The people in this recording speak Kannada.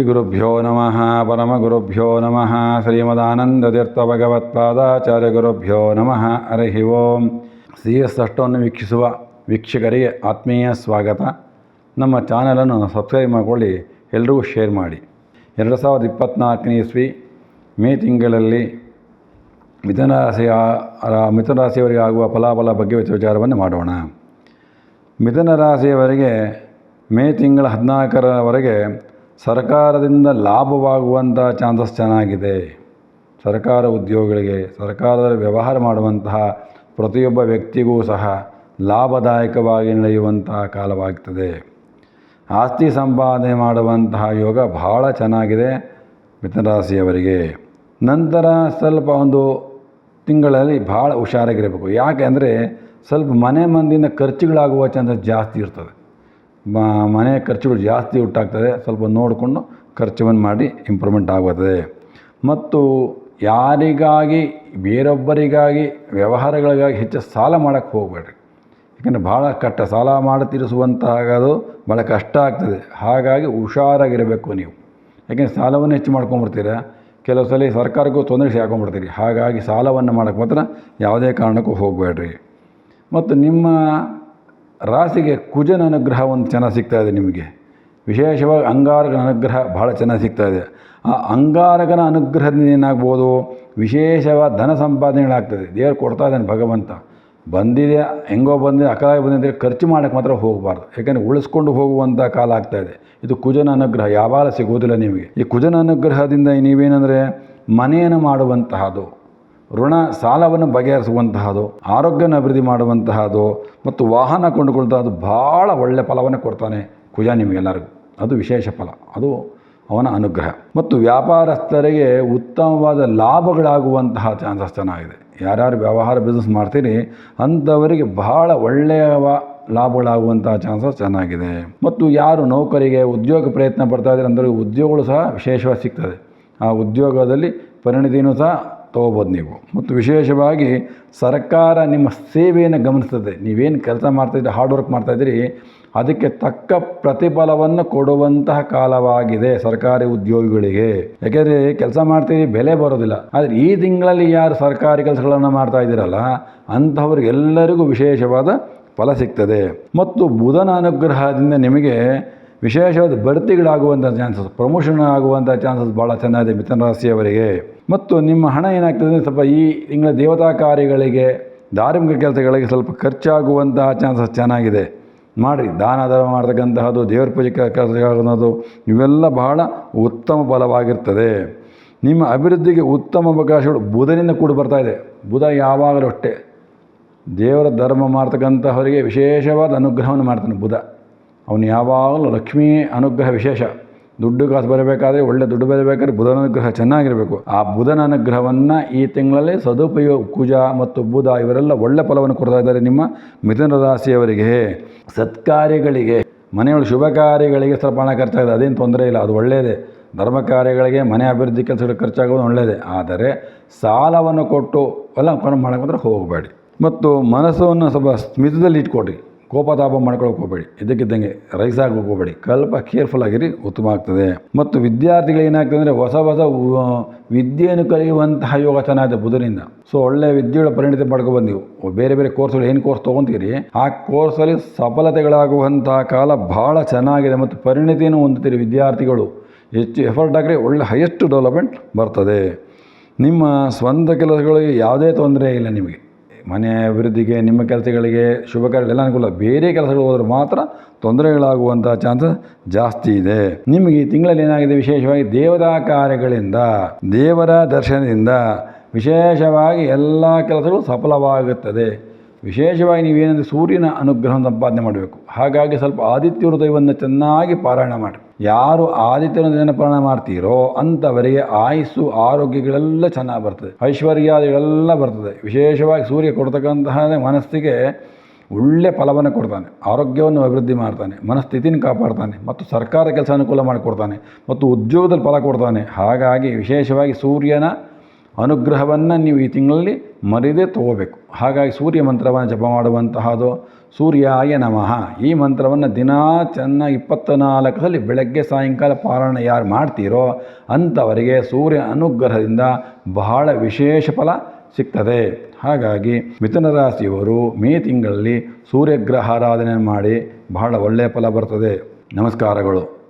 ಗುರುಭ್ಯೋ ನಮಃ. ಪರಮಗುರುಭ್ಯೋ ನಮಃ. ಶ್ರೀಮದಾನಂದತೀರ್ಥ ಭಗವತ್ಪಾದಾಚಾರ್ಯ ಗುರುಭ್ಯೋ ನಮಃ. ಹರಿ ಓಂ. ಸಿ ಎಸ್ ಅಷ್ಟವನ್ನು ವೀಕ್ಷಿಸುವ ವೀಕ್ಷಕರಿಗೆ ಆತ್ಮೀಯ ಸ್ವಾಗತ. ನಮ್ಮ ಚಾನಲನ್ನು ಸಬ್ಸ್ಕ್ರೈಬ್ ಮಾಡಿಕೊಳ್ಳಿ ಎಲ್ಲರಿಗೂ ಶೇರ್ ಮಾಡಿ. ಎರಡು ಸಾವಿರದ ಇಪ್ಪತ್ತ್ನಾಲ್ಕನೇ ಇಸ್ವಿ ಮೇ ತಿಂಗಳಲ್ಲಿ ಮಿಥುನ ರಾಶಿಯ ಮಿಥುನ ರಾಶಿಯವರಿಗೆ ಆಗುವ ಫಲಾಫಲ ಬಗ್ಗೆ ವಿಚಾರವನ್ನು ಮಾಡೋಣ. ಮಿಥುನ ರಾಶಿಯವರಿಗೆ ಮೇ ತಿಂಗಳ ಹದಿನಾಲ್ಕರವರೆಗೆ ಸರ್ಕಾರದಿಂದ ಲಾಭವಾಗುವಂಥ ಚಾನ್ಸಸ್ ಚೆನ್ನಾಗಿದೆ. ಸರ್ಕಾರ ಉದ್ಯೋಗಿಗಳಿಗೆ, ಸರ್ಕಾರದ ವ್ಯವಹಾರ ಮಾಡುವಂತಹ ಪ್ರತಿಯೊಬ್ಬ ವ್ಯಕ್ತಿಗೂ ಸಹ ಲಾಭದಾಯಕವಾಗಿ ನಡೆಯುವಂತಹ ಕಾಲವಾಗ್ತದೆ. ಆಸ್ತಿ ಸಂಪಾದನೆ ಮಾಡುವಂತಹ ಯೋಗ ಬಹಳ ಚೆನ್ನಾಗಿದೆ ಮಿಥುನ ರಾಶಿಯವರಿಗೆ. ನಂತರ ಸ್ವಲ್ಪ ಒಂದು ತಿಂಗಳಲ್ಲಿ ಭಾಳ ಹುಷಾರಾಗಿರಬೇಕು. ಯಾಕೆ ಅಂದರೆ ಸ್ವಲ್ಪ ಮನೆ ಮಂದಿನ ಖರ್ಚುಗಳಾಗುವ ಚಾನ್ಸಸ್ ಜಾಸ್ತಿ ಇರ್ತದೆ. ಮನೆ ಖರ್ಚುಗಳು ಜಾಸ್ತಿ ಉಂಟಾಗ್ತದೆ ಸ್ವಲ್ಪ ನೋಡಿಕೊಂಡು ಖರ್ಚವನ್ನು ಮಾಡಿ ಇಂಪ್ರೂವ್ಮೆಂಟ್ ಆಗುತ್ತದೆ ಮತ್ತು ಯಾರಿಗಾಗಿ, ಬೇರೊಬ್ಬರಿಗಾಗಿ, ವ್ಯವಹಾರಗಳಿಗಾಗಿ ಹೆಚ್ಚು ಸಾಲ ಮಾಡೋಕ್ಕೆ ಹೋಗಬೇಡ್ರಿ. ಯಾಕಂದರೆ ಭಾಳ ಕಷ್ಟ. ಸಾಲ ಮಾಡಿ ತೀರಿಸುವಂತಾಗೋದು ಭಾಳ ಕಷ್ಟ ಆಗ್ತದೆ. ಹಾಗಾಗಿ ಹುಷಾರಾಗಿರಬೇಕು ನೀವು. ಯಾಕೆಂದರೆ ಸಾಲವನ್ನು ಹೆಚ್ಚು ಮಾಡ್ಕೊಂಬಿಡ್ತೀರ. ಕೆಲವು ಸಲ ಸರ್ಕಾರಕ್ಕೂ ತೊಂದರೆ ಹಾಕೊಂಡ್ಬಿಡ್ತೀರಿ ಹಾಗಾಗಿ ಸಾಲವನ್ನು ಮಾಡೋಕ್ಕೆ ಮಾತ್ರ ಯಾವುದೇ ಕಾರಣಕ್ಕೂ ಹೋಗಬೇಡ್ರಿ. ಮತ್ತು ನಿಮ್ಮ ರಾಶಿಗೆ ಕುಜನ ಅನುಗ್ರಹ ಒಂದು ಚೆನ್ನಾಗಿ ಸಿಗ್ತಾ ಇದೆ ನಿಮಗೆ. ವಿಶೇಷವಾಗಿ ಅಂಗಾರಕನ ಅನುಗ್ರಹ ಭಾಳ ಚೆನ್ನಾಗಿ ಸಿಗ್ತಾ ಇದೆ. ಆ ಅಂಗಾರಕನ ಅನುಗ್ರಹದಿಂದ ಏನಾಗ್ಬೋದು? ವಿಶೇಷವಾದ ಧನ ಸಂಪಾದನೆಗಳಾಗ್ತದೆ. ದೇವರು ಕೊಡ್ತಾ ಇದ್ದಾನೆ ಭಗವಂತ. ಬಂದಿದೆ, ಹೆಂಗೋ ಬಂದಿದೆ, ಅಕಲಾಗಿ ಬಂದಿದೆ ಖರ್ಚು ಮಾಡೋಕ್ಕೆ ಮಾತ್ರ ಹೋಗಬಾರ್ದು. ಯಾಕಂದರೆ ಉಳಿಸ್ಕೊಂಡು ಹೋಗುವಂಥ ಕಾಲ ಆಗ್ತಾ ಇದೆ. ಇದು ಕುಜನ ಅನುಗ್ರಹ, ಯಾವಾಗ ಸಿಗೋದಿಲ್ಲ ನಿಮಗೆ. ಈ ಕುಜನ ಅನುಗ್ರಹದಿಂದ ನೀವೇನಂದರೆ ಮನೆಯನ್ನು ಮಾಡುವಂತಹದ್ದು. ಋಣ ಸಾಲವನ್ನು ಬಗೆಹರಿಸುವಂತಹದ್ದು ಆರೋಗ್ಯವನ್ನು ಅಭಿವೃದ್ಧಿ ಮಾಡುವಂತಹದ್ದು ಮತ್ತು ವಾಹನ ಕೊಂಡುಕೊಳ್ತಹದ್ದು ಭಾಳ ಒಳ್ಳೆಯ ಫಲವನ್ನು ಕೊಡ್ತಾನೆ ಕುಜ ನಿಮಗೆಲ್ಲರಿಗೂ. ಅದು ವಿಶೇಷ ಫಲ. ಅದು ಅವನ ಅನುಗ್ರಹ. ಮತ್ತು ವ್ಯಾಪಾರಸ್ಥರಿಗೆ ಉತ್ತಮವಾದ ಲಾಭಗಳಾಗುವಂತಹ ಚಾನ್ಸಸ್ ಚೆನ್ನಾಗಿದೆ. ಯಾರ್ಯಾರು ವ್ಯವಹಾರ ಬಿಸ್ನೆಸ್ ಮಾಡ್ತೀರಿ, ಅಂಥವರಿಗೆ ಬಹಳ ಒಳ್ಳೆಯ ಲಾಭಗಳಾಗುವಂತಹ ಚಾನ್ಸಸ್ ಚೆನ್ನಾಗಿದೆ. ಮತ್ತು ಯಾರು ನೌಕರಿಗೆ ಉದ್ಯೋಗ ಪ್ರಯತ್ನ ಪಡ್ತಾ ಇದ್ದಾರೆ ಅಂದರೆ ಉದ್ಯೋಗಗಳು ಸಹ ವಿಶೇಷವಾಗಿ ಸಿಗ್ತದೆ. ಆ ಉದ್ಯೋಗದಲ್ಲಿ ಪರಿಣತಿಯೂ ಸಹ ತೊಗೋಬೋದು ನೀವು. ಮತ್ತು ವಿಶೇಷವಾಗಿ ಸರ್ಕಾರ ನಿಮ್ಮ ಸೇವೆಯನ್ನು ಗಮನಿಸ್ತದೆ. ನೀವೇನು ಕೆಲಸ ಮಾಡ್ತಾಯಿದ್ದೀರಿ ಹಾರ್ಡ್ ವರ್ಕ್ ಮಾಡ್ತಾಯಿದ್ದೀರಿ ಅದಕ್ಕೆ ತಕ್ಕ ಪ್ರತಿಫಲವನ್ನು ಕೊಡುವಂತಹ ಕಾಲವಾಗಿದೆ ಸರ್ಕಾರಿ ಉದ್ಯೋಗಿಗಳಿಗೆ. ಯಾಕೆಂದರೆ ಕೆಲಸ ಮಾಡ್ತೀರಿ, ಬೆಲೆ ಬರೋದಿಲ್ಲ. ಆದರೆ ಈ ತಿಂಗಳಲ್ಲಿ ಯಾರು ಸರ್ಕಾರಿ ಕೆಲಸಗಳನ್ನು ಮಾಡ್ತಾ ಇದ್ದೀರಲ್ಲ ಅಂಥವ್ರಿಗೆಲ್ಲರಿಗೂ ವಿಶೇಷವಾದ ಫಲ ಸಿಗ್ತದೆ. ಮತ್ತು ಬುಧನ ಅನುಗ್ರಹದಿಂದ ನಿಮಗೆ ವಿಶೇಷವಾದ ಬಡ್ತಿಗಳಾಗುವಂಥ ಚಾನ್ಸಸ್ ಪ್ರಮೋಷನ್ ಆಗುವಂಥ ಚಾನ್ಸಸ್ ಭಾಳ ಚೆನ್ನಾಗಿದೆ ಮಿಥುನ ರಾಶಿಯವರಿಗೆ. ಮತ್ತು ನಿಮ್ಮ ಹಣ ಏನಾಗ್ತದೆ ಅಂದರೆ ಸ್ವಲ್ಪ ಈ ತಿಂಗಳ ದೇವತಾ ಕಾರ್ಯಗಳಿಗೆ, ಧಾರ್ಮಿಕ ಕೆಲಸಗಳಿಗೆ ಸ್ವಲ್ಪ ಖರ್ಚಾಗುವಂತಹ ಚಾನ್ಸಸ್ ಚೆನ್ನಾಗಿದೆ. ಮಾಡಿರಿ, ದಾನ, ಧರ್ಮ ಮಾಡ್ತಕ್ಕಂತಹದ್ದು, ದೇವರ ಪೂಜೆ ಕೆಲಸಗಳನ್ನೋದು, ಇವೆಲ್ಲ ಬಹಳ ಉತ್ತಮ ಫಲವಾಗಿರ್ತದೆ. ನಿಮ್ಮ ಅಭಿವೃದ್ಧಿಗೆ ಉತ್ತಮ ಅವಕಾಶಗಳು ಬುಧನಿಂದ ಕೂಡ ಬರ್ತಾ ಇದೆ. ಬುಧ ಯಾವಾಗಲೂ ಅಷ್ಟೇ. ದೇವರ ಧರ್ಮ ಮಾಡ್ತಕ್ಕಂಥವರಿಗೆ ವಿಶೇಷವಾದ ಅನುಗ್ರಹವನ್ನು ಮಾಡ್ತಾನೆ ಬುಧ. ಅವನು ಯಾವಾಗಲೂ ಲಕ್ಷ್ಮೀ ಅನುಗ್ರಹ ವಿಶೇಷ. ದುಡ್ಡು ಕಾಸು ಬರಬೇಕಾದ್ರೆ ಒಳ್ಳೆ ದುಡ್ಡು ಬರಬೇಕಾದ್ರೆ ಬುಧನ ಅನುಗ್ರಹ ಚೆನ್ನಾಗಿರಬೇಕು. ಆ ಬುಧನ ಅನುಗ್ರಹವನ್ನು ಈ ತಿಂಗಳಲ್ಲಿ ಸದುಪಯೋಗ ಕುಜ ಮತ್ತು ಬುಧ ಇವರೆಲ್ಲ ಒಳ್ಳೆ ಫಲವನ್ನು ಕೊಡ್ತಾ ಇದ್ದಾರೆ ನಿಮ್ಮ ಮಿಥುನ ರಾಶಿಯವರಿಗೆ. ಸತ್ಕಾರ್ಯಗಳಿಗೆ ಮನೆಯೊಳಗೆ ಶುಭ ಕಾರ್ಯಗಳಿಗೆ ಸ್ವಲ್ಪ ಹಣ ಖರ್ಚಾಗಿದೆ ಅದೇನು ತೊಂದರೆ ಇಲ್ಲ, ಅದು ಒಳ್ಳೆಯದೇ ಧರ್ಮ ಕಾರ್ಯಗಳಿಗೆ ಮನೆ ಅಭಿವೃದ್ಧಿ ಕೆಲಸಗಳು ಖರ್ಚಾಗೋದು ಒಳ್ಳೆಯದೇ ಆದರೆ ಸಾಲವನ್ನು ಕೊಟ್ಟು ಎಲ್ಲ ಕೊಂಡು ಮಾಡೋಕೆ ಮಾತ್ರ ಹೋಗಬೇಡಿ. ಮತ್ತು ಮನಸ್ಸನ್ನು ಸ್ವಲ್ಪ ಸ್ಮಿತದಲ್ಲಿ ಇಟ್ಕೊಡ್ರಿ ಕೋಪತಾಪ ಮಾಡ್ಕೊಳಕ್ಕೆ ಹೋಗಬೇಡಿ. ಇದಕ್ಕಿದ್ದಂಗೆ ರೈಸ್ ಆಗೋಕೆ ಹೋಗಬೇಡಿ. ಕಲ್ಪ ಕೇರ್ಫುಲ್ ಆಗಿರಿ, ಉತ್ತಮ ಆಗ್ತದೆ. ಮತ್ತು ವಿದ್ಯಾರ್ಥಿಗಳು ಏನಾಗ್ತದೆ ಅಂದರೆ ಹೊಸ ಹೊಸ ವಿದ್ಯೆಯನ್ನು ಕಲಿಯುವಂತಹ ಯೋಗ ಚೆನ್ನಾಗಿದೆ ಬುಧನಿಂದ ಸೊ, ಒಳ್ಳೆ ವಿದ್ಯೆಗಳ ಪರಿಣಿತಿ ಮಾಡ್ಕೊಬಂದು ನೀವು. ಬೇರೆ ಬೇರೆ ಕೋರ್ಸ್ಗಳು ಏನು ಕೋರ್ಸ್ ತೊಗೊತೀರಿ? ಆ ಕೋರ್ಸಲ್ಲಿ ಸಫಲತೆಗಳಾಗುವಂತಹ ಕಾಲ ಭಾಳ ಚೆನ್ನಾಗಿದೆ ಮತ್ತು ಪರಿಣಿತಿಯನ್ನು ಹೊಂದುತ್ತೀರಿ ವಿದ್ಯಾರ್ಥಿಗಳು. ಹೆಚ್ಚು ಎಫರ್ಟ್ ಹಾಕಿದ್ರೆ ಒಳ್ಳೆ ಹೈಯೆಸ್ಟ್ ಡೆವಲಪ್ಮೆಂಟ್ ಬರ್ತದೆ. ನಿಮ್ಮ ಸ್ವಂತ ಕೆಲಸಗಳಿಗೆ ಯಾವುದೇ ತೊಂದರೆ ಇಲ್ಲ ನಿಮಗೆ. ಮನೆ ಅಭಿವೃದ್ಧಿಗೆ, ನಿಮ್ಮ ಕೆಲಸಗಳಿಗೆ ಶುಭ ಕಾರ್ಯಗಳೆಲ್ಲ ಅನುಕೂಲ. ಬೇರೆ ಕೆಲಸಗಳು ಹೋದ್ರೆ ಮಾತ್ರ ತೊಂದರೆಗಳಾಗುವಂಥ ಚಾನ್ಸ್ ಜಾಸ್ತಿ ಇದೆ. ನಿಮಗೆ ಈ ತಿಂಗಳಲ್ಲಿ ಏನಾಗಿದೆ? ವಿಶೇಷವಾಗಿ ದೇವತಾ ಕಾರ್ಯಗಳಿಂದ, ದೇವರ ದರ್ಶನದಿಂದ ವಿಶೇಷವಾಗಿ ಎಲ್ಲ ಕೆಲಸಗಳು ಸಫಲವಾಗುತ್ತದೆ. ವಿಶೇಷವಾಗಿ ನೀವೇನೆಂದರೆ ಸೂರ್ಯನ ಅನುಗ್ರಹ ಸಂಪಾದನೆ ಮಾಡಬೇಕು. ಹಾಗಾಗಿ ಸ್ವಲ್ಪ ಆದಿತ್ಯ ಹೃದಯವನ್ನು ಚೆನ್ನಾಗಿ ಪಾರಾಯಣ ಮಾಡಿ. ಯಾರು ಆದಿತ್ಯ ಹೃದಯನ ಪಾರಾಯಣ ಮಾಡ್ತೀರೋ ಅಂಥವರಿಗೆ ಆಯಸ್ಸು, ಆರೋಗ್ಯಗಳೆಲ್ಲ ಚೆನ್ನಾಗಿ ಬರ್ತದೆ. ಐಶ್ವರ್ಯಾದಿಗಳೆಲ್ಲ ಬರ್ತದೆ. ವಿಶೇಷವಾಗಿ ಸೂರ್ಯ ಕೊಡ್ತಕ್ಕಂತಹ ಮನಸ್ಸಿಗೆ ಒಳ್ಳೆ ಫಲವನ್ನು ಕೊಡ್ತಾನೆ. ಆರೋಗ್ಯವನ್ನು ಅಭಿವೃದ್ಧಿ ಮಾಡ್ತಾನೆ. ಮನಸ್ಥಿತಿನ ಕಾಪಾಡ್ತಾನೆ. ಮತ್ತು ಸರ್ಕಾರ ಕೆಲಸ ಅನುಕೂಲ ಮಾಡಿಕೊಡ್ತಾನೆ. ಮತ್ತು ಉದ್ಯೋಗದಲ್ಲಿ ಫಲ ಕೊಡ್ತಾನೆ. ಹಾಗಾಗಿ ವಿಶೇಷವಾಗಿ ಸೂರ್ಯನ ಅನುಗ್ರಹವನ್ನು ನೀವು ಈ ತಿಂಗಳಲ್ಲಿ ಮರಿದೇ ತಗೋಬೇಕು. ಹಾಗಾಗಿ ಸೂರ್ಯ ಮಂತ್ರವನ್ನು ಜಪ ಮಾಡುವಂತಹದು ಸೂರ್ಯಾಯ ನಮಃ. ಈ ಮಂತ್ರವನ್ನು ದಿನಾ ಚೆನ್ನಾಗಿ ಇಪ್ಪತ್ತ ನಾಲ್ಕರಲ್ಲಿ ಬೆಳಗ್ಗೆ ಸಾಯಂಕಾಲ ಪಾರಾಯಣ ಯಾರು ಮಾಡ್ತೀರೋ ಅಂಥವರಿಗೆ ಸೂರ್ಯ ಅನುಗ್ರಹದಿಂದ ಬಹಳ ವಿಶೇಷ ಫಲ ಸಿಗ್ತದೆ. ಹಾಗಾಗಿ ಮಿಥುನ ರಾಶಿಯವರು ಮೇ ತಿಂಗಳಲ್ಲಿ ಸೂರ್ಯಗ್ರಹ ಆರಾಧನೆ ಮಾಡಿ ಬಹಳ ಒಳ್ಳೆಯ ಫಲ ಬರ್ತದೆ. ನಮಸ್ಕಾರಗಳು.